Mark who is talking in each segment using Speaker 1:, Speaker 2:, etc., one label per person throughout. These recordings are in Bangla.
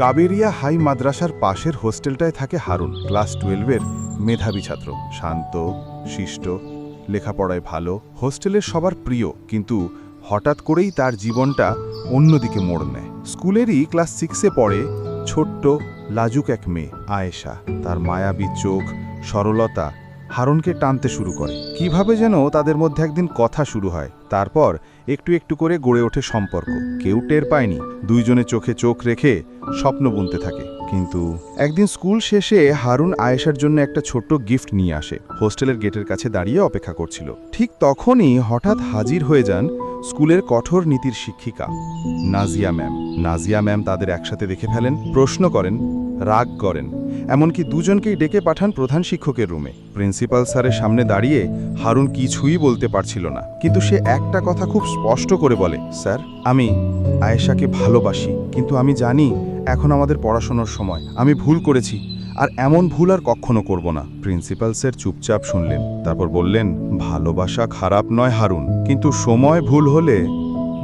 Speaker 1: কাবেরিয়া হাই মাদ্রাসার পাশের হোস্টেলটায় থাকে হারুন। ক্লাস টুয়েলভের মেধাবী ছাত্র। শান্ত, শিষ্ট, লেখাপড়ায় ভালো, হোস্টেলের সবার প্রিয়, কিন্তু হঠাৎ করেই তার জীবনটা অন্যদিকে মোড় নেয়। স্কুলেরই ক্লাস সিক্সে পড়ে ছোট্ট, লাজুক এক মেয়ে, আয়েশা। তার মায়াবী চোখ, সরলতা হারুনকে টানতে শুরু করে। কীভাবে যেন তাদের মধ্যে একদিন কথা শুরু হয়। তারপর একটু একটু করে গড়ে ওঠে সম্পর্ক। কেউ টের পায়নি। দুইজনে চোখে চোখ রেখে স্বপ্ন বুনতে থাকে। কিন্তু একদিন স্কুল শেষে হারুন আয়েশার জন্য একটা ছোট্ট গিফট নিয়ে আসে। হোস্টেলের গেটের কাছে দাঁড়িয়ে অপেক্ষা করছিল। ঠিক তখনই হঠাৎ হাজির হয়ে যান স্কুলের কঠোর নীতির শিক্ষিকা নাজিয়া ম্যাম। নাজিয়া ম্যাম তাদের একসাথে দেখে ফেলেন, প্রশ্ন করেন, রাগ করেন। এমনকি দুজনকেই ডেকে পাঠান প্রধান শিক্ষকের রুমে। প্রিন্সিপাল স্যারের সামনে দাঁড়িয়ে হারুন কিছুই বলতে পারছিল না, কিন্তু সে একটা কথা খুব স্পষ্ট করে বলে, স্যার, আমি আয়েশাকে ভালোবাসি, কিন্তু আমি জানি এখন আমাদের পড়াশোনার সময়, আমি ভুল করেছি, আর এমন ভুল আর কখনো করব না। প্রিন্সিপাল স্যার চুপচাপ শুনলেন, তারপর বললেন, ভালোবাসা খারাপ নয় হারুন, কিন্তু সময় ভুল হলে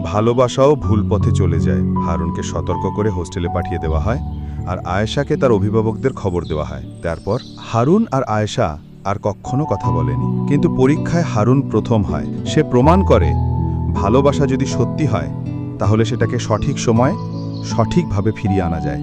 Speaker 1: ভালোবাসাও ভুল পথে চলে যায়। হারুনকে সতর্ক করে হোস্টেলে পাঠিয়ে দেওয়া হয় আর আয়েশাকে তার অভিভাবকদের খবর দেওয়া হয়। তারপর হারুন আর আয়েশা আর কখনো কথা বলেনি। কিন্তু পরীক্ষায় হারুন প্রথম হয়। সে প্রমাণ করে, ভালোবাসা যদি সত্যি হয়, তাহলে সেটাকে সঠিক সময় সঠিকভাবে ফিরিয়ে আনা যায়।